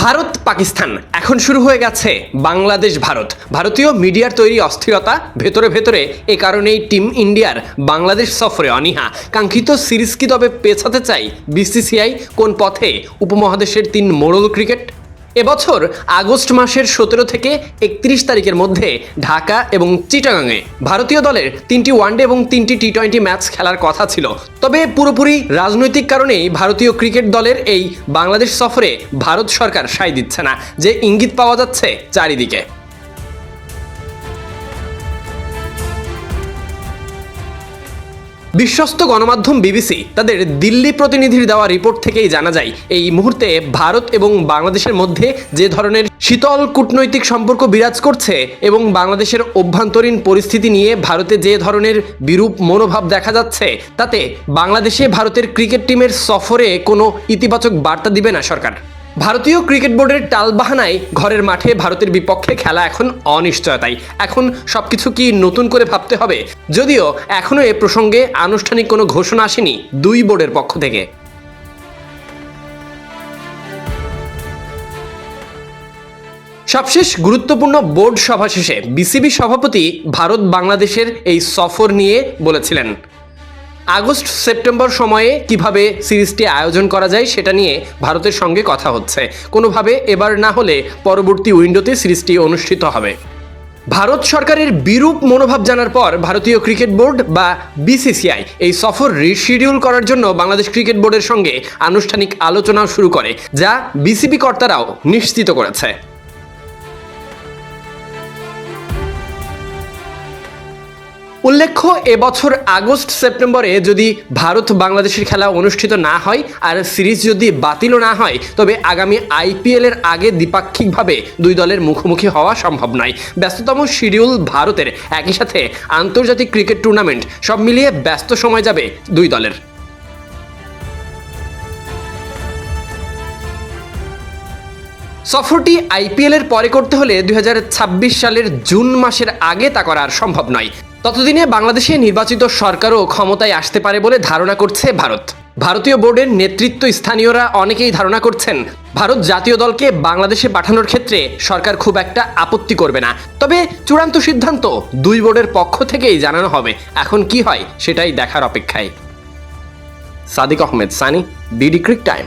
ভারত, পাকিস্তান। এখন শুরু হয়ে গেছে বাংলাদেশ, ভারত। ভারতীয় মিডিয়ার তৈরি অস্থিরতা ভেতরে ভেতরে, এ কারণেই টিম ইন্ডিয়ার বাংলাদেশ সফরে অনীহা। কাঙ্ক্ষিত সিরিজ কি তবে পেছাতে চাই বিসিসিআই? কোন পথে? উপমহাদেশের তিন মোড়ল ক্রিকেট? এবছর আগস্ট মাসের সতেরো থেকে একত্রিশ তারিখের মধ্যে ঢাকা এবং চিটাগাংয়ে ভারতীয় দলের তিনটি ওয়ানডে এবং তিনটি টি টোয়েন্টি ম্যাচ খেলার কথা ছিল। তবে পুরোপুরি রাজনৈতিক কারণেই ভারতীয় ক্রিকেট দলের এই বাংলাদেশ সফরে ভারত সরকার সায় দিচ্ছে না, যে ইঙ্গিত পাওয়া যাচ্ছে চারিদিকে। বিশ্বস্ত গণমাধ্যম বিবিসি তাদের দিল্লি প্রতিনিধির দেওয়া রিপোর্ট থেকেই জানা যায়, এই মুহূর্তে ভারত এবং বাংলাদেশের মধ্যে যে ধরনের শীতল কূটনৈতিক সম্পর্ক বিরাজ করছে এবং বাংলাদেশের অভ্যন্তরীণ পরিস্থিতি নিয়ে ভারতে যে ধরনের বিরূপ মনোভাব দেখা যাচ্ছে, তাতে বাংলাদেশে ভারতের ক্রিকেট টিমের সফরে কোনো ইতিবাচক বার্তা দিবে না সরকার। ভারতীয় ক্রিকেট বোর্ডের টালবাহানায় ঘরের মাঠে ভারতের বিপক্ষে খেলা এখন অনিশ্চয়তাই। এখন সবকিছু কি নতুন করে ভাবতে হবে? যদিও এখনও এ প্রসঙ্গে আনুষ্ঠানিক কোনো ঘোষণা আসেনি দুই বোর্ডের পক্ষ থেকে। সবশেষ গুরুত্বপূর্ণ বোর্ড সভা শেষে বিসিবি সভাপতি ভারত বাংলাদেশের এই সফর নিয়ে বলেছিলেন। আগস্ট সেপ্টেম্বর সময়ে কীভাবে সিরিজটি আয়োজন করা যায় সেটা নিয়ে ভারতের সঙ্গে কথা হচ্ছে। কোনোভাবে এবার না হলে পরবর্তী উইন্ডোতে সিরিজটি অনুষ্ঠিত হবে। ভারত সরকারের বিরূপ মনোভাব জানার পর ভারতীয় ক্রিকেট বোর্ড বা বিসিসিআই এই সফর রিশিডিউল করার জন্য বাংলাদেশ ক্রিকেট বোর্ডের সঙ্গে আনুষ্ঠানিক আলোচনা শুরু করে, যা বিসিবি কর্তারাও নিশ্চিত করেছে। উল্লেখ্য, এবছর আগস্ট সেপ্টেম্বরে যদি ভারত বাংলাদেশের খেলা অনুষ্ঠিত না হয় আর সিরিজ যদি বাতিলও না হয়, তবে আগামী আইপিএল এর আগে দ্বিপাক্ষিকভাবে দুই দলের মুখোমুখি হওয়া সম্ভব নয়। ব্যস্ততম শিডিউল ভারতের একই সাথে আন্তর্জাতিক ক্রিকেট টুর্নামেন্ট, সব মিলিয়ে ব্যস্ত সময় যাবে দুই দলের। সফরটি আইপিএল এর পরে করতে হলে দুই হাজার ছাব্বিশ সালের জুন মাসের আগে তা করা আর সম্ভব নয়। ততদিনে বাংলাদেশে নির্বাচিত সরকারও ক্ষমতায় আসতে পারে বলে ধারণা করছে ভারত। ভারতীয় বোর্ডের নেতৃত্ব স্থানীয়রা অনেকেই ধারণা করছেন, ভারত জাতীয় দলকে বাংলাদেশে পাঠানোর ক্ষেত্রে সরকার খুব একটা আপত্তি করবে না। তবে চূড়ান্ত সিদ্ধান্ত দুই বোর্ডের পক্ষ থেকেই জানানো হবে। এখন কি হয় সেটাই দেখার অপেক্ষায়। Sadiq Ahmed, Sunny, BD Cric Time.